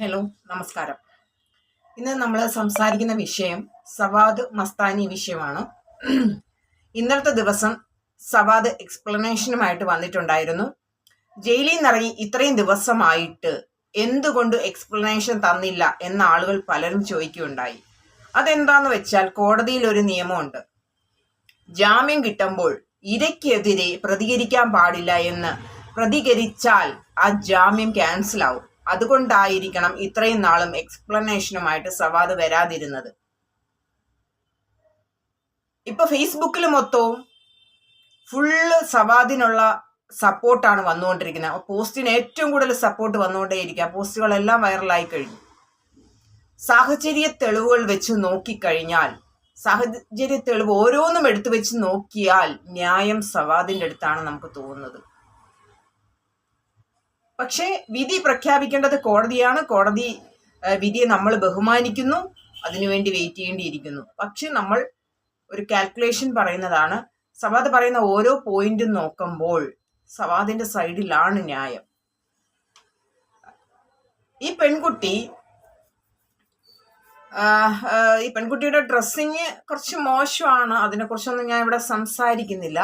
Hello നമസ്കാരം. ഇന്ന് നമ്മൾ സംസാരിക്കുന്ന വിഷയം സവാദ് മസ്താനി വിഷയമാണ്. ഇന്നത്തെ ദിവസം സവാദ് എക്സ്പ്ലനേഷനുമായിട്ട് വന്നിട്ടുണ്ടായിരുന്നു. ജയിലിൽ നിന്നിറങ്ങി ഇത്രയും ദിവസമായിട്ട് എന്തുകൊണ്ട് എക്സ്പ്ലനേഷൻ തന്നില്ല എന്ന ആളുകൾ പലരും ചോദിക്കുകയുണ്ടായി. അതെന്താന്ന് വെച്ചാൽ കോടതിയിൽ ഒരു നിയമമുണ്ട്. ജാമ്യം കിട്ടുമ്പോൾ ഇരയ്ക്കെതിരെ പ്രതികരിക്കാൻ പാടില്ല എന്ന് പ്രതികരിച്ചാൽ ആ ജാമ്യം ക്യാൻസൽ ആവും അതുകൊണ്ടായിരിക്കണം ഇത്രയും നാളും എക്സ്പ്ലനേഷനുമായിട്ട് സവാദ് വരാതിരുന്നത്. ഇപ്പൊ ഫേസ്ബുക്കിൽ മൊത്തവും ഫുള്ള് സവാദിനുള്ള സപ്പോർട്ടാണ് വന്നുകൊണ്ടിരിക്കുന്നത്. പോസ്റ്റിന് ഏറ്റവും കൂടുതൽ സപ്പോർട്ട് വന്നുകൊണ്ടേയിരിക്കുക. പോസ്റ്റുകളെല്ലാം വൈറലായി കഴിഞ്ഞു. സാഹചര്യ തെളിവുകൾ വെച്ച് നോക്കിക്കഴിഞ്ഞാൽ സാഹചര്യ തെളിവ് ഓരോന്നും എടുത്തു വെച്ച് നോക്കിയാൽ ന്യായം സവാദിന്റെ അടുത്താണ് നമുക്ക് തോന്നുന്നത്. പക്ഷേ വിധി പ്രഖ്യാപിക്കേണ്ടത് കോടതിയാണ്. കോടതി വിധിയെ നമ്മൾ ബഹുമാനിക്കുന്നു. അതിനുവേണ്ടി വെയിറ്റ് ചെയ്യേണ്ടിയിരിക്കുന്നു. പക്ഷെ നമ്മൾ ഒരു കാൽക്കുലേഷൻ പറയുന്നതാണ്. സവാദ് പറയുന്ന ഓരോ പോയിന്റും നോക്കുമ്പോൾ സവാദിന്റെ സൈഡിലാണ് ന്യായം. ഈ പെൺകുട്ടി ഈ പെൺകുട്ടിയുടെ ഡ്രസ്സിങ് കുറച്ച് മോശമാണ്. അതിനെക്കുറിച്ചൊന്നും ഞാൻ ഇവിടെ സംസാരിക്കുന്നില്ല.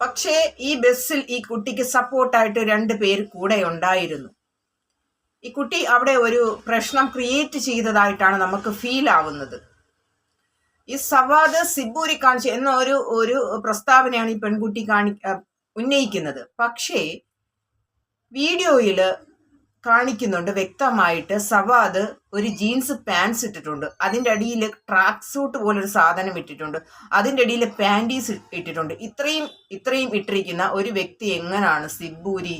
പക്ഷേ ഈ ബസ്സിൽ ഈ കുട്ടിക്ക് സപ്പോർട്ടായിട്ട് രണ്ട് പേര് കൂടെ ഉണ്ടായിരുന്നു. ഈ കുട്ടി അവിടെ ഒരു പ്രശ്നം ക്രിയേറ്റ് ചെയ്തതായിട്ടാണ് നമുക്ക് ഫീൽ ആവുന്നത്. ഈ സവാദ് സിബൂരി കാണിച്ച എന്ന ഒരു ഒരു പ്രസ്താവനയാണ് ഈ പെൺകുട്ടി കാണി ഉന്നയിക്കുന്നത്. പക്ഷേ വീഡിയോയിൽ കാണിക്കുന്നുണ്ട്. വ്യക്തമായിട്ട് സവാദ് ഒരു ജീൻസ് പാൻസ് ഇട്ടിട്ടുണ്ട്. അതിന്റെ അടിയിൽ ട്രാക്ക് സൂട്ട് പോലൊരു സാധനം ഇട്ടിട്ടുണ്ട്. അതിന്റെ അടിയിൽ പാന്റീസ് ഇട്ടിട്ടുണ്ട്. ഇത്രയും ഇത്രയും ഇട്ടിരിക്കുന്ന ഒരു വ്യക്തി എങ്ങനാണ് സിബൂരി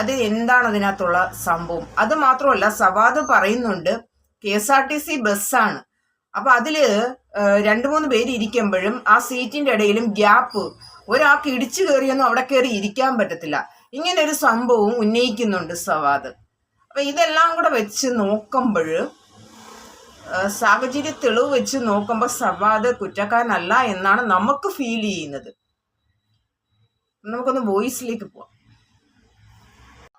അത് എന്താണ് അതിനകത്തുള്ള സംഭവം? അത് മാത്രമല്ല സവാദ് പറയുന്നുണ്ട് K S R T C ബസ്സാണ്. അപ്പം അതിൽ രണ്ട് മൂന്ന് പേര് ഇരിക്കുമ്പോഴും ആ സീറ്റിന്റെ ഇടയിലും ഗ്യാപ്പ്. ഒരാൾക്ക് ഇടിച്ചു കയറിയൊന്നും അവിടെ കയറി ഇരിക്കാൻ പറ്റത്തില്ല. ഇങ്ങനെ ഒരു സംഭവം ഉന്നയിക്കുന്നുണ്ട് സവാദ്. അപ്പൊ ഇതെല്ലാം കൂടെ വെച്ച് നോക്കുമ്പോൾ സാഹചര്യ തെളിവ് വെച്ച് നോക്കുമ്പോൾ സവാദ് കുറ്റക്കാരനല്ല എന്നാണ് നമുക്ക് ഫീൽ ചെയ്യുന്നത്. നമുക്കൊന്ന് വോയിസിലേക്ക് പോവാം.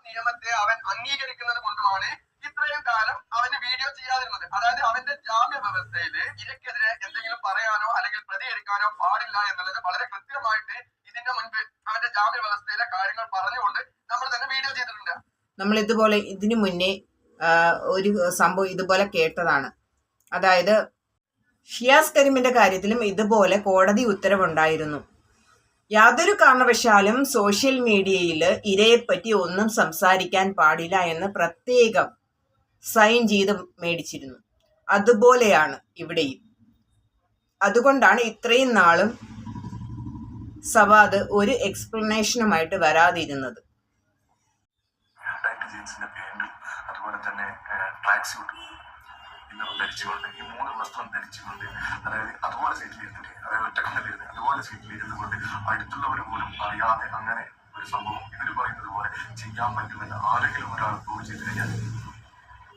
നിയമത്തെ അവൻ അംഗീകരിക്കുന്നത് കൊണ്ടുമാണ് ഇത്രയും കാലം അവന് വീഡിയോ ചെയ്യാതിരുന്നത്. അതായത് അവന്റെ ജാമ്യ വ്യവസ്ഥയിൽ ഇരക്കെതിരെ എന്തെങ്കിലും പറയാനോ അല്ലെങ്കിൽ പ്രതികരിക്കാനോ പാടില്ല എന്നുള്ളത് വളരെ കൃത്യമായിട്ട് ഇതിന്റെ മുൻപ് അവന്റെ ജാമ്യ വ്യവസ്ഥയിലെ കാര്യങ്ങൾ പറഞ്ഞുകൊണ്ട് നമ്മൾ തന്നെ വീഡിയോ ചെയ്തിട്ടുണ്ട്. നമ്മൾ ഇതുപോലെ ഇതിനു മുന്നേ ഒരു സംഭവം ഇതുപോലെ കേട്ടതാണ്. അതായത് ഷിയാസ് കരീമിന്റെ കാര്യത്തിലും ഇതുപോലെ കോടതി ഉത്തരവുണ്ടായിരുന്നു. യാതൊരു കാരണവശാലും സോഷ്യൽ മീഡിയയിൽ ഇരയെപ്പറ്റി ഒന്നും സംസാരിക്കാൻ പാടില്ല എന്ന് പ്രത്യേകം സൈൻ ചെയ്ത് മേടിച്ചിരുന്നു. അതുപോലെയാണ് ഇവിടെയും. അതുകൊണ്ടാണ് ഇത്രയും നാളും സവാദ് ഒരു എക്സ്പ്ലനേഷനുമായിട്ട് വരാതിരുന്നത്. ജീൻസിന്റെ പാന്റും അതുപോലെ തന്നെ ട്രാക്ക് സ്യൂട്ട് ഇന്നും ധരിച്ചുകൊണ്ട് ഈ മൂന്ന് വസ്ത്രം ധരിച്ചുകൊണ്ട് അതായത് അതുപോലെ സീറ്റിൽ ഇരുന്നിട്ട് അതായത് ഒറ്റക്കല്ലിരുന്ന് അതുപോലെ സീറ്റിൽ ഇരുന്നുകൊണ്ട് അടുത്തുള്ളവർ പോലും അറിയാതെ അങ്ങനെ ഒരു സംഭവം ഇവർ പറയുന്നത് പോലെ ചെയ്യാൻ പറ്റുമെന്ന് ആരെങ്കിലും ഒരാൾ പ്രൂവ് ചെയ്ത് കഴിഞ്ഞാൽ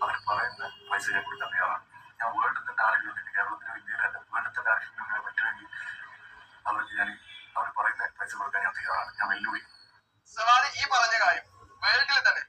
അവർ പറയുന്ന പൈസ ഞാൻ കൊടുക്കാൻ തയ്യാറാണ് ഞാൻ വേൾഡിൽ തന്നെ ആരെങ്കിലും കേരളത്തിലോ ഇന്ത്യയിലല്ല വേൾഡിൽ തന്നെ ആരെങ്കിലും അങ്ങനെ പറ്റുമെങ്കിൽ അവർക്ക് ഞാൻ അവർ പറയുന്ന പൈസ കൊടുക്കാൻ ഞാൻ തയ്യാറാണ്. ഞാൻ വെല്ലുവിളി. സവാദ് ഈ പറഞ്ഞ കാര്യം വേൾഡിൽ തന്നെ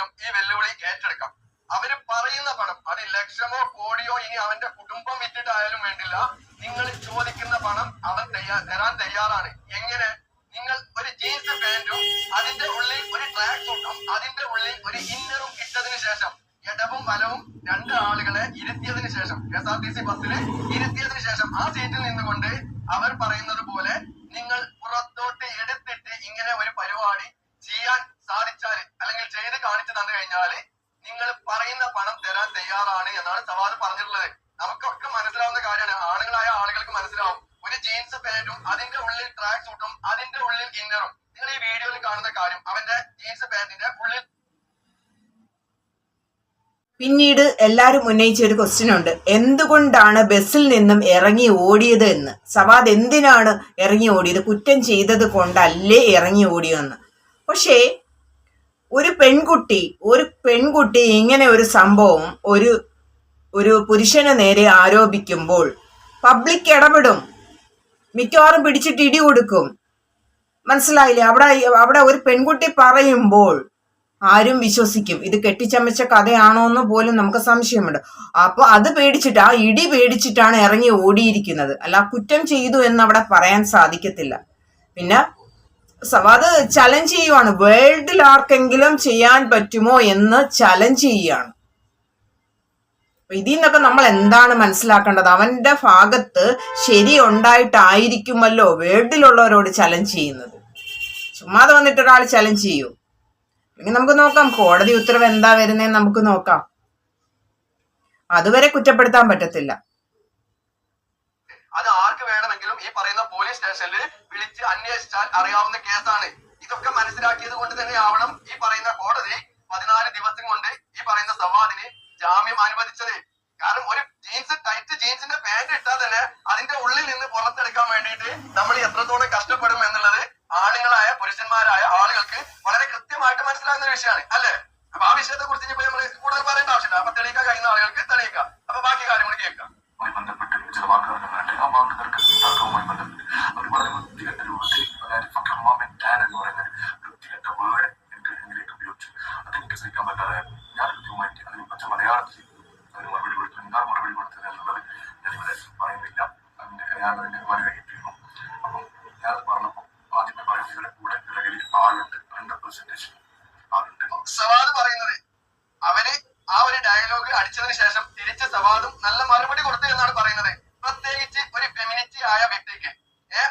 ആർക്ക് ഈ വെല്ലുവിളി ഏറ്റെടുക്കാം. അവർ പറയുന്ന പണം അത് ലക്ഷമോ കോടിയോ ഇനി അവന്റെ കുടുംബം വിറ്റിട്ടായാലും വേണ്ടില്ല. നിങ്ങൾ ചോദിക്കുന്ന പണം അവൻ തയ്യാ തരാൻ തയ്യാറാണ്. എങ്ങനെ? നിങ്ങൾ ഒരു ജീൻസ് പാന്റും അതിന്റെ ഉള്ളിൽ ഒരു ട്രാക്ക് സൂട്ടും അതിന്റെ ഉള്ളിൽ ഒരു ഇന്നറും ഇട്ടതിന് ശേഷം ഇടവും വലവും രണ്ട് ആളുകളെ ഇരുത്തിയതിനു ശേഷം എസ് ആർ ടി സി ബസ്സിൽ ഇരുത്തിയതിനു ശേഷം ആ സീറ്റിൽ നിന്നുകൊണ്ട് അവർ പറയുന്നത് പോലെ നിങ്ങൾ പുറത്തോട്ട് എടുത്തിട്ട് ഇങ്ങനെ ഒരു പരിപാടി ചെയ്യാൻ സാധിച്ചാൽ അല്ലെങ്കിൽ ചെയ്ത് കാണിച്ചു തന്നു കഴിഞ്ഞാൽ നിങ്ങൾ പറയുന്ന പണം തരാൻ തയ്യാറാണ് സവാദ് പറഞ്ഞിട്ടുള്ളത് നമുക്കൊക്കെ മനസ്സിലാവുന്ന കാര്യമാണ്. ആണുങ്ങളായ ആളുകൾക്ക് മനസ്സിലാവും. ഒരു ജീൻസ് പാന്റും അതിന്റെ ഉള്ളിൽ ട്രാക്ക് സൂട്ടും അതിന്റെ ഉള്ളിൽ ഇന്നറും നിങ്ങൾ ഈ വീഡിയോയിൽ കാണുന്ന കാര്യം അവന്റെ ജീൻസ് പാന്റിന്റെ ഉള്ളിൽ പിന്നീട് എല്ലാവരും ഉന്നയിച്ച ഒരു ക്വസ്റ്റ്യൻ ഉണ്ട്. എന്തുകൊണ്ടാണ് ബസ്സിൽ നിന്നും ഇറങ്ങി ഓടിയത് എന്ന്? സവാദ് എന്തിനാണ് ഇറങ്ങി ഓടിയത്? കുറ്റം ചെയ്തത് കൊണ്ടല്ലേ ഇറങ്ങി ഓടിയതെന്ന്? പക്ഷേ ഒരു പെൺകുട്ടി ഒരു പെൺകുട്ടി ഇങ്ങനെ ഒരു സംഭവം ഒരു ഒരു പുരുഷന് നേരെ ആരോപിക്കുമ്പോൾ പബ്ലിക് ഇടപെടും. മിക്കവാറും പിടിച്ചിട്ട് ഇടി കൊടുക്കും. മനസ്സിലായില്ലേ? അവിടെ അവിടെ ഒരു പെൺകുട്ടി പറയുമ്പോൾ ആരും വിശ്വസിക്കും. ഇത് കെട്ടിച്ചമച്ച കഥയാണോ എന്ന് പോലും നമുക്ക് സംശയമുണ്ട്. അപ്പോൾ അത് പേടിച്ചിട്ട് ആ ഇടി പേടിച്ചിട്ടാണ് ഇറങ്ങി ഓടിയിരിക്കുന്നത്. അല്ല കുറ്റം ചെയ്തു എന്ന് അവിടെ പറയാൻ സാധിക്കത്തില്ല. പിന്നെ അത് ചലഞ്ച് ചെയ്യുവാണ്. വേൾഡിൽ ആർക്കെങ്കിലും ചെയ്യാൻ പറ്റുമോ എന്ന് ചലഞ്ച് ചെയ്യുകയാണ് ഇതിൽ നിന്നൊക്കെ നമ്മൾ എന്താണ് മനസ്സിലാക്കേണ്ടത്? അവന്റെ ഭാഗത്ത് ശരി ഉണ്ടായിട്ടായിരിക്കുമല്ലോ വേൾഡിലുള്ളവരോട് ചലഞ്ച് ചെയ്യുന്നത്. ചുമ്മാതെ വന്നിട്ട് ഒരാൾ ചലഞ്ച് ചെയ്യൂ. അല്ലെങ്കിൽ നമുക്ക് നോക്കാം കോടതി ഉത്തരവ് എന്താ വരുന്നേ നമുക്ക് നോക്കാം. അതുവരെ കുറ്റപ്പെടുത്താൻ പറ്റത്തില്ല. അത് ആർക്ക് വേണമെങ്കിലും ഈ പറയുന്ന പോലീസ് സ്റ്റേഷനിൽ വിളിച്ച് അന്വേഷിച്ചാൽ അറിയാവുന്ന കേസാണ്. ഇതൊക്കെ മനസ്സിലാക്കിയത് കൊണ്ട് തന്നെ ആവണം ഈ പറയുന്ന കോടതി പതിനാല് ദിവസം കൊണ്ട് ഈ പറയുന്ന സവാദിന് ജാമ്യം അനുവദിച്ചത്. കാരണം ഒരു ജീൻസ് ടൈറ്റ് ജീൻസിന്റെ പാന്റ് ഇട്ടാൽ തന്നെ അതിന്റെ ഉള്ളിൽ നിന്ന് പുറത്തെടുക്കാൻ വേണ്ടിയിട്ട് നമ്മൾ എത്രത്തോളം കഷ്ടപ്പെടും എന്നുള്ളത് ആണുങ്ങളായ പുരുഷന്മാരായ ആളുകൾക്ക് വളരെ കൃത്യമായിട്ട് മനസ്സിലാകുന്ന ഒരു വിഷയമാണ്. അല്ലെ? അപ്പൊ ആ വിഷയത്തെ കുറിച്ച് ഇനിയിപ്പോ നമ്മൾ കൂടുതൽ പറയേണ്ട ആവശ്യമില്ല. അപ്പൊ തെളിയിക്കാൻ കഴിയുന്ന ആളുകൾക്ക് തെളിയിക്കാം അപ്പൊ ബാക്കി കാര്യങ്ങൾ കേൾക്കാം മായി ബന്ധപ്പെട്ട് ചില വാക്കുകളൊക്കെ വേണ്ടി ആ വാക്കുകൾക്ക് തർക്കവുമായി ബന്ധപ്പെട്ട് അവർ വളരെ വൃത്തികെട്ട രൂപത്തിൽ അതായത് ഫക്കർ മൊമെൻ ടാൻ എന്ന് പറയുന്ന ഒരു വൃത്തികെട്ട വേർഡ് എനിക്ക് എന്നിലേക്ക് ഉപയോഗിച്ചു അതെനിക്ക് സഹിക്കാൻ പറ്റാതെ ഞാൻ കൃത്യമായിട്ട് അതിന് പച്ച മലയാളത്തിൽ അതിന് മറുപടി കൊടുത്തു എന്താണ് മറുപടി കൊടുത്തത് എന്നുള്ളത് ഞാനിവിടെ പറയുന്നില്ല അതിന്റെ ഞാൻ അതിന്റെ മറുകഴിപ്പിക്കുന്നു അപ്പം ഞാൻ പറഞ്ഞപ്പോൾ ആദ്യമേ പറയുന്നത് കൂടെ നിലവിൽ ആളുണ്ട്. ഹൺഡ്രഡ് പെർസെന്റേജ് ആളുണ്ട്. സവാദ് പറയുന്നത് അവർ ആ ഒരു ഡയലോഗ് അടിച്ചതിന് ശേഷം തിരിച്ച് സവാദും നല്ല മറുപടി കൊടുത്തു എന്നാണ് പറയുന്നത്. പ്രത്യേകിച്ച് ഒരു ഫെമിനിറ്റി ആയ വ്യക്തിക്ക്.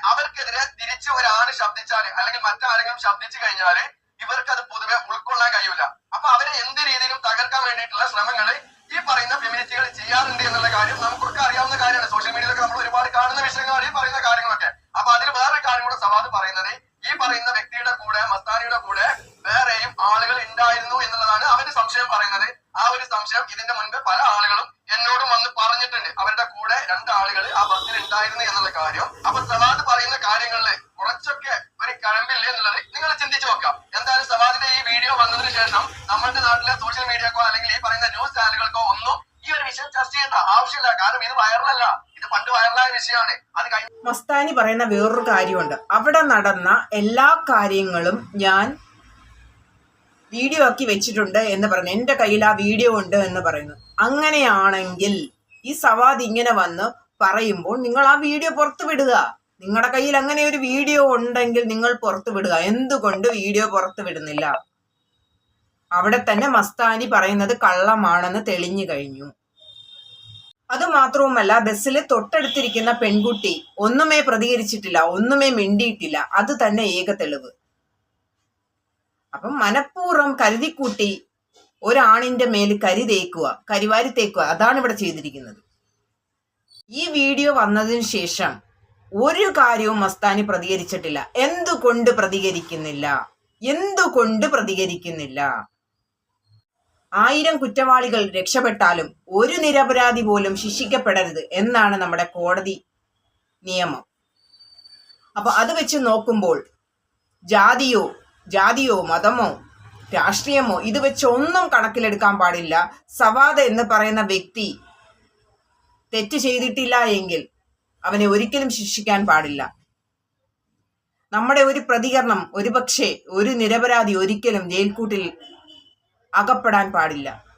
അവർക്കെതിരെ തിരിച്ച് ഒരാണ് ശബ്ദിച്ചാൽ അല്ലെങ്കിൽ മറ്റാരെങ്കിലും ശബ്ദിച്ചു കഴിഞ്ഞാൽ ഇവർക്ക് അത് പൊതുവെ ഉൾക്കൊള്ളാൻ കഴിയൂല അപ്പൊ അവരെ എന്ത് രീതിയിലും തകർക്കാൻ വേണ്ടിയിട്ടുള്ള ശ്രമങ്ങൾ ഈ പറയുന്ന ഫെമിനിറ്റികൾ ചെയ്യാറുണ്ട് എന്നുള്ള കാര്യം നമുക്കൊക്കെ അറിയാവുന്ന കാര്യമാണ് സോഷ്യൽ മീഡിയയിലൊക്കെ നമ്മൾ ഒരുപാട് കാണുന്ന വിഷയങ്ങളാണ് ഈ പറയുന്ന കാര്യങ്ങളൊക്കെ അപ്പൊ അതിൽ വേറൊരു കാര്യം കൂടെ സവാദ് പറയുന്നത് ഈ പറയുന്ന വ്യക്തിയുടെ കൂടെ മസ്താനിയുടെ കൂടെ വേറെയും ആളുകൾ ഉണ്ടായിരുന്നു എന്നുള്ളതാണ് അവർ സംശയം പറയുന്നത് ആ ഒരു സംശയം ഇതിന്റെ മുൻപ് പല ആളുകളും എന്നോടും വന്ന് പറഞ്ഞിട്ടുണ്ട് അവരുടെ കൂടെ രണ്ട് ആളുകൾ ആ ബസ്സിൽ ഉണ്ടായിരുന്നു എന്നുള്ള കാര്യം അപ്പൊ കാര്യങ്ങളിൽ കുറച്ചൊക്കെ ഒരു കഴമ്പില്ലേ എന്നുള്ളത് നിങ്ങൾ ചിന്തിച്ചു നോക്കാം. എന്തായാലും സവാദിന്റെ ഈ വീഡിയോ വന്നതിന് ശേഷം നമ്മുടെ നാട്ടിലെ സോഷ്യൽ മീഡിയക്കോ അല്ലെങ്കിൽ ഈ പറയുന്ന ന്യൂസ് ചാനലുകൾക്കോ ഒന്നും ഈ ഒരു വിഷയം ചർച്ച ചെയ്യേണ്ട ആവശ്യമില്ല. കാരണം ഇത് വൈറലല്ല ഇത് പണ്ട് വൈറലായ വിഷയമാണ്. അത് മസ്താനി പറയുന്ന വേറൊരു കാര്യമുണ്ട്. അവിടെ നടന്ന എല്ലാ കാര്യങ്ങളും ഞാൻ വീഡിയോ ആക്കി വെച്ചിട്ടുണ്ട് എന്ന് പറയുന്നു എന്റെ കയ്യിൽ ആ വീഡിയോ ഉണ്ട് എന്ന് പറയുന്നു. അങ്ങനെയാണെങ്കിൽ ഈ സവാദ് ഇങ്ങനെ വന്ന് പറയുമ്പോൾ നിങ്ങൾ ആ വീഡിയോ പുറത്തു വിടുക. നിങ്ങളുടെ കയ്യിൽ അങ്ങനെ ഒരു വീഡിയോ ഉണ്ടെങ്കിൽ നിങ്ങൾ പുറത്തു വിടുക. എന്തുകൊണ്ട് വീഡിയോ പുറത്തു വിടുന്നില്ല? അവിടെ തന്നെ മസ്താനി പറയുന്നത് കള്ളമാണെന്ന് തെളിഞ്ഞു കഴിഞ്ഞു. അതുമാത്രവുമല്ല ബസ്സിൽ തൊട്ടടുത്തിരിക്കുന്ന പെൺകുട്ടി ഒന്നുമേ പ്രതികരിച്ചിട്ടില്ല ഒന്നുമേ മിണ്ടിയിട്ടില്ല. അത് തന്നെ ഏക തെളിവ്. അപ്പം മനഃപൂർവം കരുതിക്കൂട്ടി ഒരാണിന്റെ മേൽ കരി തേക്കുക കരിവാരി തേക്കുക. അതാണ് ഇവിടെ ചെയ്തിരിക്കുന്നത്. ഈ വീഡിയോ വന്നതിന് ശേഷം ഒരു കാര്യവും മസ്താനി പ്രതികരിച്ചിട്ടില്ല. എന്തുകൊണ്ട് പ്രതികരിക്കുന്നില്ല? എന്തുകൊണ്ട് പ്രതികരിക്കുന്നില്ല? ആയിരം കുറ്റവാളികൾ രക്ഷപ്പെട്ടാലും ഒരു നിരപരാധി പോലും ശിക്ഷിക്കപ്പെടരുത് എന്നാണ് നമ്മുടെ കോടതി നിയമം. അപ്പൊ അത് വെച്ച് നോക്കുമ്പോൾ ജാതിയോ ജാതിയോ മതമോ രാഷ്ട്രീയമോ ഇത് വെച്ച് ഒന്നും കണക്കിലെടുക്കാൻ പാടില്ല. സവാദ എന്ന് പറയുന്ന വ്യക്തി തെറ്റ് ചെയ്തിട്ടില്ല എങ്കിൽ അവനെ ഒരിക്കലും ശിക്ഷിക്കാൻ പാടില്ല. നമ്മുടെ ഒരു പ്രതികരണം ഒരുപക്ഷെ ഒരു നിരപരാധി ഒരിക്കലും ജയിൽക്കൂട്ടിൽ അകപ്പെടാൻ പാടില്ല.